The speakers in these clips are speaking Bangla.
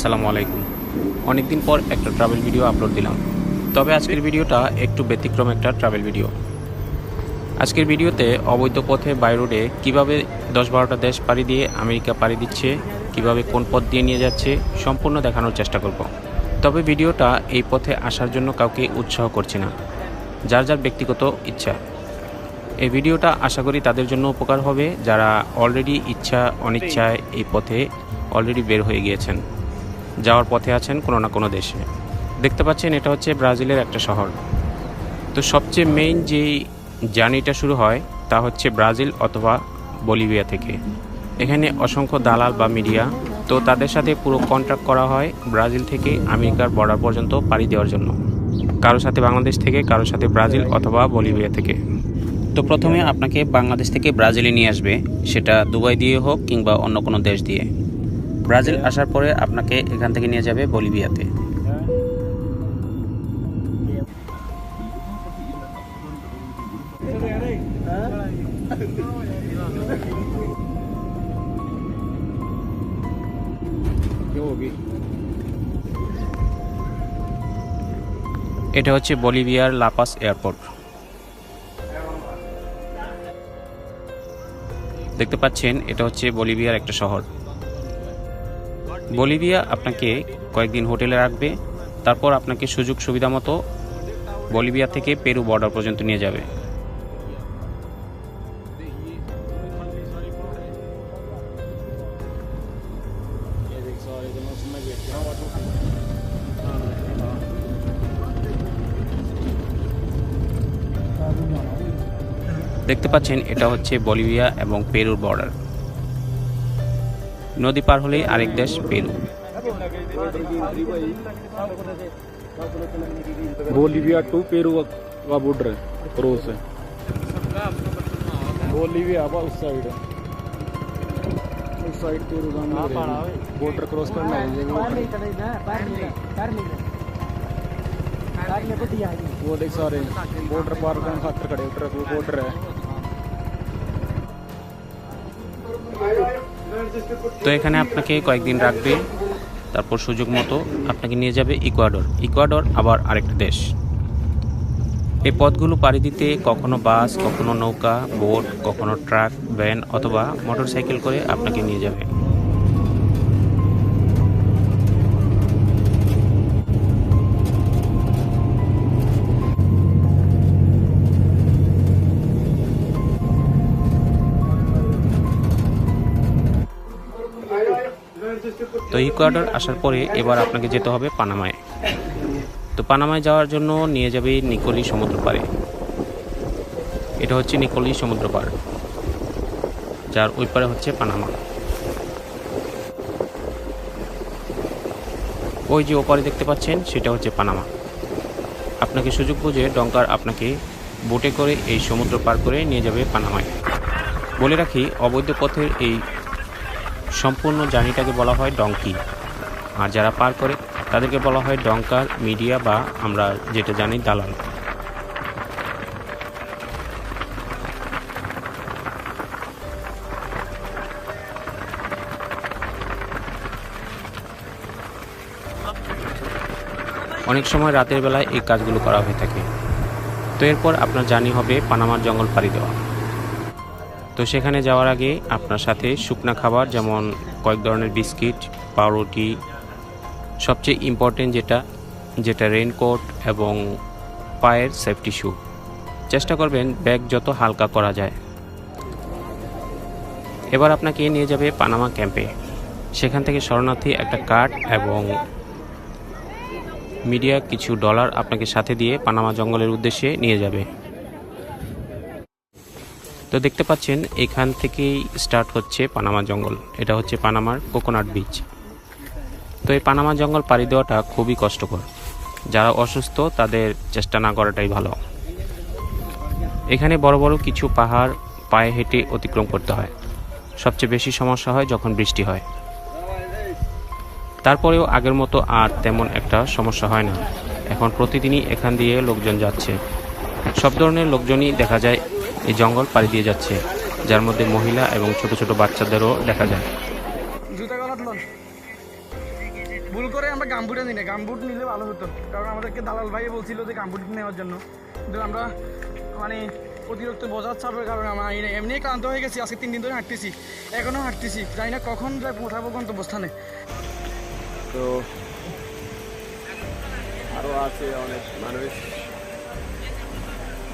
আসসালামু আলাইকুম। অনেকদিন পর একটা ট্রাভেল ভিডিও আপলোড দিলাম। তবে আজকের ভিডিওটা একটু ব্যতিক্রম একটা ট্রাভেল ভিডিও আজকের ভিডিওতে অবৈধ পথে বাই রোডে কীভাবে দশ বারোটা দেশ পাড়ি দিয়ে আমেরিকা পাড়ি দিচ্ছে, কীভাবে কোন পথ দিয়ে নিয়ে যাচ্ছে, সম্পূর্ণ দেখানোর চেষ্টা করব। তবে ভিডিওটা এই পথে আসার জন্য কাউকে উৎসাহ করছে না। যার যার ব্যক্তিগত ইচ্ছা। এই ভিডিওটা আশা করি তাদের জন্য উপকার হবে, যারা অলরেডি ইচ্ছা, অনিচ্ছায় এই পথে অলরেডি বের হয়ে গিয়েছেন। যাওয়ার পথে আছেন কোনো না কোনো দেশে। দেখতে পাচ্ছেন এটা হচ্ছে ব্রাজিলের একটা শহর। তো সবচেয়ে মেইন যেই জার্নিটা শুরু হয় তা হচ্ছে ব্রাজিল অথবা বলিভিয়া থেকে। এখানে অসংখ্য দালাল বা মিডিয়া, তো তাদের সাথে পুরো কন্ট্রাক্ট করা হয় ব্রাজিল থেকে আমেরিকার বর্ডার পর্যন্ত পাড়ি দেওয়ার জন্য। কারোর সাথে বাংলাদেশ থেকে, কারোর সাথে ব্রাজিল অথবা বলিভিয়া থেকে। তো প্রথমে আপনাকে বাংলাদেশ থেকে ব্রাজিলে নিয়ে আসবে, সেটা দুবাই দিয়ে হোক কিংবা অন্য কোনো দেশ দিয়ে। ব্রাজিল আসার পরে আপনাকে এখান থেকে নিয়ে যাবে বলিভিয়াতে। এটা হচ্ছে বলিভিয়ার লাপাস এয়ারপোর্ট। দেখতে পাচ্ছেন, এটা হচ্ছে বলিভিয়ার একটা শহর। বলিভিয়া আপনাকে কয়েকদিন হোটেলে রাখবে, তারপর আপনাকে সুযোগ সুবিধা মতো বলিভিয়া থেকে পেরু বর্ডার পর্যন্ত নিয়ে যাবে। দেখতে পাচ্ছেন, এটা হচ্ছে বলিভিয়া এবং পেরুর বর্ডার। নদী পার হলেই আরেক দেশ পেরু बोलीविया टू पेरू का बॉर्डर है क्रॉस है बोलीविया बा उस साइड है उस साइड पेरू का बॉर्डर क्रॉस करना है ये वो खड़े- वो देख सारे बॉर्डर पार करने खातर खड़े उतर वो बॉर्डर है তো এখানে আপনাকে কয়েকদিন রাখবে, তারপর সুযোগ মতো আপনাকে নিয়ে যাবে ইকুয়াডর। ইকুয়াডর আবার আরেকটা দেশ। এই পথগুলো পাড়ি দিতে কখনো বাস, কখনো নৌকা, বোট, কখনো ট্রাক, ভ্যান অথবা মোটর সাইকেল করে আপনাকে নিয়ে যাবে। ইকুয়াডর আসার পরে এবার আপনাকে যেতে হবে পানামায়। তো পানামায় যাওয়ার জন্য নিয়ে যাবে নিকলি সমুদ্র পাড়ে। এটা হচ্ছে নিকলি সমুদ্র পাড়, যার ওই পারে হচ্ছে পানামা। ওই যে ওপারে দেখতে পাচ্ছেন, সেটা হচ্ছে পানামা। আপনাকে সুযোগ বুঝে ডঙ্কার আপনাকে বোটে করে এই সমুদ্র পার করে নিয়ে যাবে পানামায়। বলে রাখি, অবৈধ পথের এই সম্পূর্ণ জার্নিটাকে বলা হয় ডঙ্কি। আর যারা পার করে, তাদেরকে বলা হয় ডঙ্কার, মিডিয়া বা আমরা যেটা জানি দালাল। অনেক সময় রাতের বেলায় এই কাজগুলো করা হয়ে থাকে। তো এরপর আপনার জার্নি হবে পানামার জঙ্গল পাড়ি দেওয়া। তো সেখানে যাওয়ার আগে আপনার সাথে শুকনা খাবার, যেমন কয়েক ধরনের বিস্কিট, পাউরুটি, সবচেয়ে ইম্পর্টেন্ট যেটা যেটা রেনকোট এবং পায়ের সেফটি শু চেষ্টা করবেন ব্যাগ যত হালকা করা যায়। এবার আপনাকে নিয়ে যাবে পানামা ক্যাম্পে সেখান থেকে শরণার্থী একটা কার্ড এবং মিডিয়া কিছু ডলার আপনাকে সাথে দিয়ে পানামা জঙ্গলের উদ্দেশ্যে নিয়ে যাবে। তো দেখতে পাচ্ছেন, এখান থেকেই স্টার্ট হচ্ছে পানামা জঙ্গল। এটা হচ্ছে পানামার কোকোনাট বিচ তো এই পানামা জঙ্গল পাড়ি দেওয়াটা খুবই কষ্টকর। যারা অসুস্থ, তাদের চেষ্টা না করাটাই ভালো। এখানে বড় বড় কিছু পাহাড় পায়ে হেঁটে অতিক্রম করতে হয়। সবচেয়ে বেশি সমস্যা হয় যখন বৃষ্টি হয়। তারপরেও আগের মতো আর তেমন একটা সমস্যা হয় না। এখন প্রতিদিনই এখান দিয়ে লোকজন যাচ্ছে। সব ধরনের লোকজনই দেখা যায় এই জঙ্গল পাড়ি দিয়ে যাচ্ছে যার মধ্যে মহিলা এবং ছোট ছোট বাচ্চাদেরও দেখা যায়। ভুল করে আমরা গামবুটে নিই না গামবুট নিলে ভালো হতো। কারণ আমাদেরকে দালাল ভাই বলছিল যে গামবুট নেওয়ার জন্য। কিন্তু আমরা মানে অতিরিক্ত বোঝার চাপের কারণে আমরা এমনি ক্লান্ত হয়ে গেছি। আজকে তিন দিন ধরে হাঁটতেছি। এখনও হাঁটতেছি। জানি না কখন যাই পৌঁছাবো গন্তব্যস্থানে। তো আরও আছে অনেক মানুষ।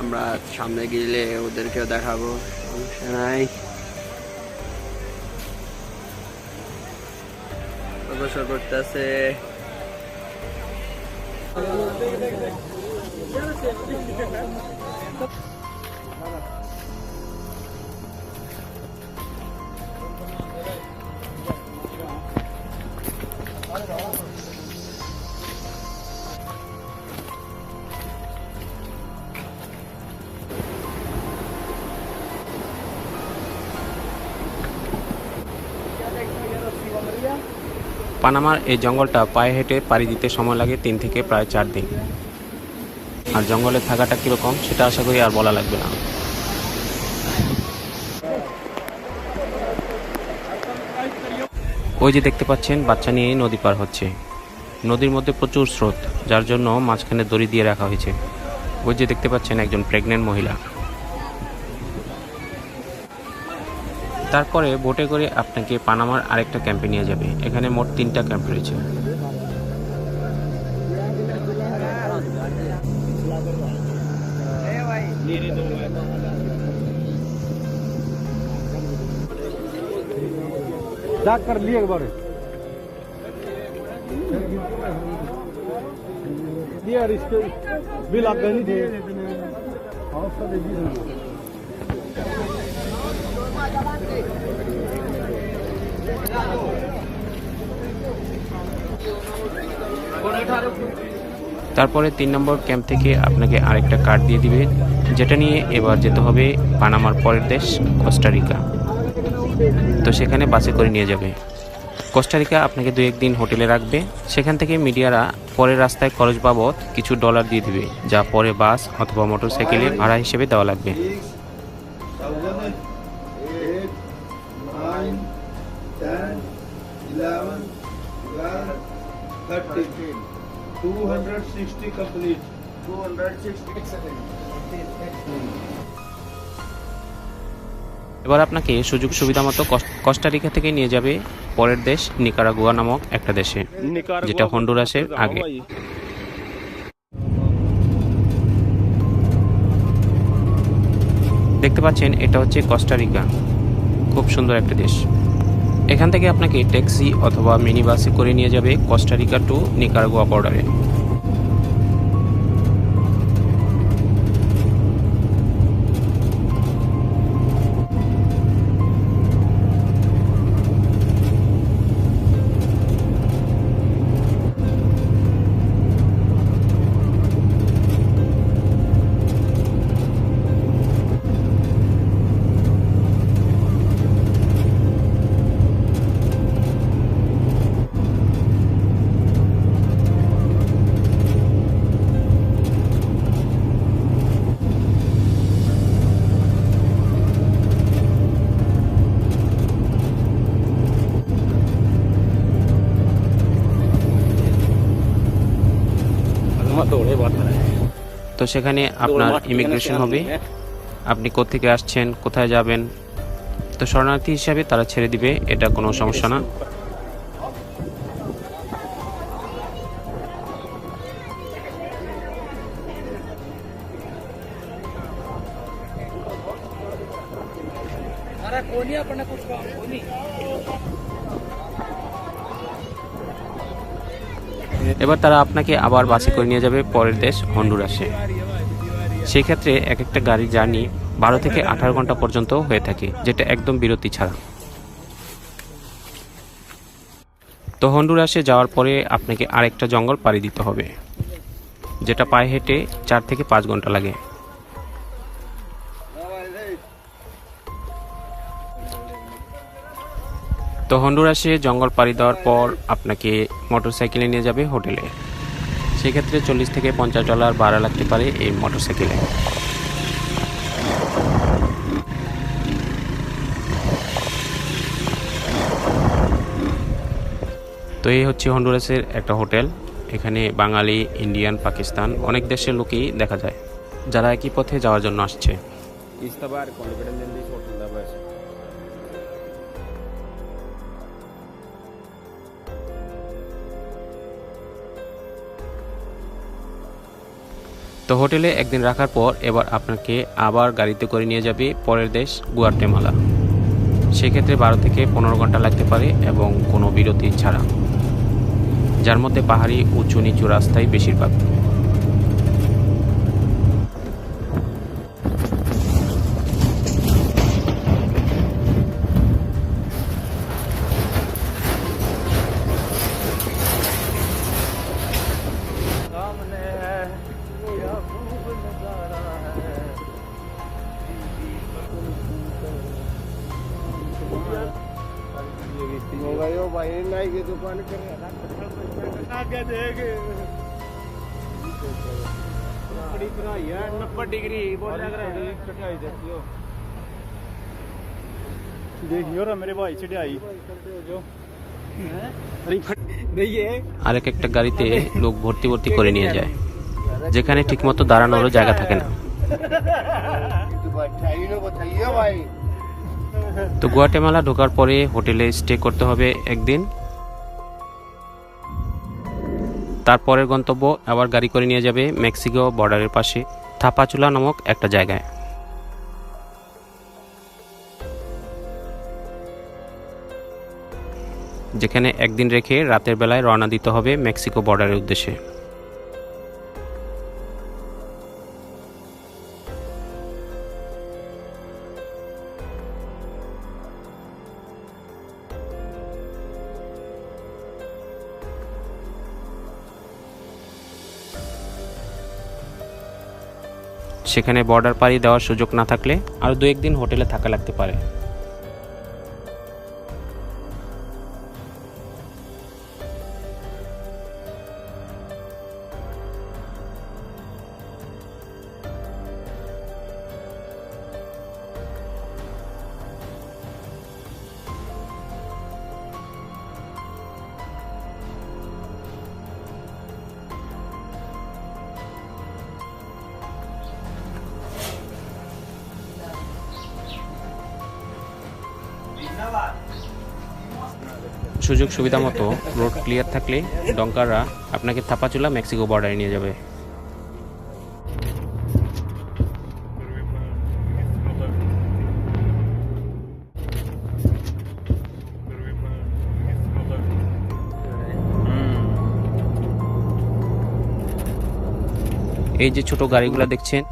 আমরা সামনে গেলে ওদেরকেও দেখাবো। নাই। অবসর করতেছে। পানামার এই জঙ্গলটা পায়ে হেঁটে পাড়ি দিতে সময় লাগে তিন থেকে প্রায় চার দিন। আর জঙ্গলে থাকাটা কীরকম, সেটা আশা করি আর বলা লাগবে না। ওই যে দেখতে পাচ্ছেন, বাচ্চা নিয়ে নদী পার হচ্ছে। নদীর মধ্যে প্রচুর স্রোত, যার জন্য মাঝখানে দড়ি দিয়ে রাখা হয়েছে। ওই যে দেখতে পাচ্ছেন একজন প্রেগনেন্ট মহিলা। তারপরে বোটে করে আপনাকে পানামার আরেকটা ক্যাম্পে নিয়ে যাবে এখানে মোট তিনটা ক্যাম্প রয়েছে जा कर लिए एक बार यार इसके बिल आप नहीं थे हाँ उसका दे दीजिए তারপরে তিন নম্বর ক্যাম্প থেকে আপনাকে আরেকটা কার্ড দিয়ে দিবে, যেটা নিয়ে এবার যেতে হবে পানামার পরের দেশ, কোস্টারিকা। তো সেখানে বাসে করে নিয়ে যাবে। কোস্টারিকা আপনাকে দু একদিন হোটেলে রাখবে। সেখান থেকে মিডিয়ারা পরের রাস্তায় খরচ বাবদ কিছু ডলার দিয়ে দিবে, যা পরে বাস অথবা মোটরসাইকেলে ভাড়া হিসেবে দেওয়া লাগবে। 260 complete. 260 excellent. এবার আপনাকে সুযোগ সুবিধা মতো কস্টারিকা থেকে নিয়ে যাবে পরের দেশ নিকারাগুয়া নামক একটা দেশে যেটা হন্ডুরাসের আগে দেখতে পাচ্ছেন এটা হচ্ছে কস্টারিকা খুব সুন্দর একটা দেশ এখান থেকে আপনাকে ট্যাক্সি অথবা মিনি বাসে করে নিয়ে যাবে কস্টারিকা টু নিকারগোয়া বর্ডারে। তো সেখানে আপনার ইমিগ্রেশন হবে। আপনি কোথেকে আসছেন কোথায় যাবেন? তো শরণার্থী হিসাবে তারা ছেড়ে দিবে এটা কোনো সমস্যা না। এবার তারা আপনাকে আবার বাসে করে নিয়ে যাবে পরের দেশ হন্ডুরাসে। সেই ক্ষেত্রে এক একটা গাড়ি জার্নি বারো থেকে আঠারো ঘণ্টা পর্যন্ত হয়ে থাকে, যেটা একদম বিরতি ছাড়া। তো হন্ডুরাসে যাওয়ার পরে আপনাকে আরেকটা জঙ্গল পাড়ি দিতে হবে, যেটা পায়ে হেঁটে চার থেকে পাঁচ ঘণ্টা লাগে। তো হন্ডুরাসে জঙ্গল পাড়ি দেওয়ার পর আপনাকে মোটরসাইকেলে নিয়ে যাবে হোটেলে। সেক্ষেত্রে চল্লিশ থেকে পঞ্চাশ ডলার ভাড়া লাগতে পারে এই মোটরসাইকেলে। তো এই হচ্ছে হন্ডুরাসের একটা হোটেল। এখানে বাঙালি, ইন্ডিয়ান, পাকিস্তান অনেক দেশের লোকই দেখা যায়, যারা একই পথে যাওয়ার জন্য আসছে। তো হোটেলে একদিন রাখার পর এবার আপনাকে আবার গাড়িতে করে নিয়ে যাবে পরের দেশ গুয়াটেমালা সেক্ষেত্রে বারো থেকে পনেরো ঘণ্টা লাগতে পারে এবং কোনো বিরতি ছাড়া। যার মধ্যে পাহাড়ি উঁচু নিচু রাস্তায় বেশিরভাগ। नब्बे डिग्री बोल लग रहा है कढ़ाई देखियो देखियो रे मेरे भाई चढ़ाई जो দেখিয়ে আরেক একটা গাড়িতে লোক ভর্তি ভর্তি করে নিয়ে যায় যেখানে ঠিকমতো দাঁড়ানোরও জায়গা থাকে না बताइए ना बताइए भाई তো গুয়াটেমালা ঢোকার পরে হোটেলে স্টে করতে হবে একদিন তারপরের গন্তব্য আবার গাড়ি করে নিয়ে যাবে মেক্সিকো বর্ডারের পাশে থাপাচুলা নামক একটা জায়গায়। যেখানে একদিন রেখে রাতের বেলায় রওনা দিতে হবে মেক্সিকো বর্ডারের উদ্দেশ্যে। সেখানে বর্ডার পাড়ি দেওয়ার সুযোগ না থাকলে আরও দু একদিন হোটেলে থাকা লাগতে পারে। সুযোগ সুবিধা মতো রোড ক্লিয়ার থাকলে ডঙ্কাররা আপনাকে থাপাচুলা মেক্সিকো বর্ডারে নিয়ে যাবে। এই যে ছোট গাড়িগুলো দেখছেন,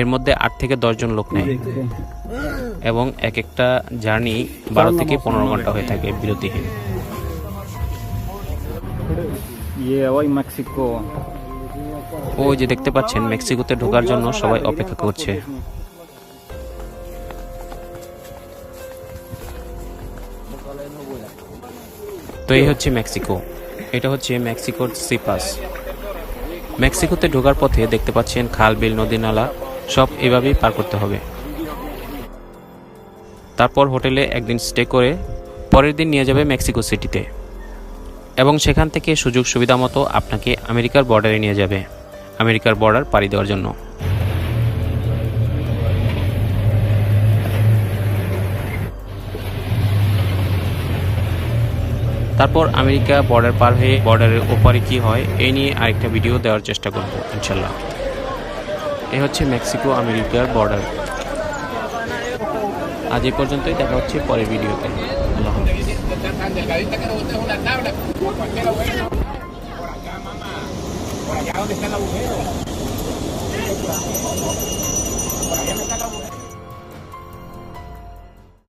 এর মধ্যে আট থেকে দশজন লোক নেয়। এবং এক একটা জার্নি বারো থেকে পনেরো ঘণ্টা হয়ে থাকে বিরতিহীন। ওই যে দেখতে পাচ্ছেন, মেক্সিকোতে ঢোকার জন্য সবাই অপেক্ষা করছে। তো এই হচ্ছে মেক্সিকো। এটা হচ্ছে মেক্সিকোর সিপাস। মেক্সিকোতে ঢোকার পথে দেখতে পাচ্ছেন খাল, বিল, নদী, নালা, সব এভাবেই পার করতে হবে। তারপর হোটেলে একদিন স্টে করে পরের দিন নিয়ে যাবে মেক্সিকো সিটিতে। এবং সেখান থেকে সুযোগ সুবিধা মতো আপনাকে আমেরিকার বর্ডারে নিয়ে যাবে। আমেরিকার বর্ডার পাড়ি দেওয়ার জন্য। তারপর আমেরিকা বর্ডার পার হয়ে বর্ডারের ওপারে কি হয় এই নিয়ে আরেকটা ভিডিও দেওয়ার চেষ্টা করব ইনশাল্লাহ এ হচ্ছে মেক্সিকো আমেরিকার বর্ডার। আজ এই পর্যন্তই, দেখা হচ্ছে পরের ভিডিওতে। Tan delgadita que no botes una tabla. Por cualquier agujero. Por acá, mamá. Por allá donde está el agujero.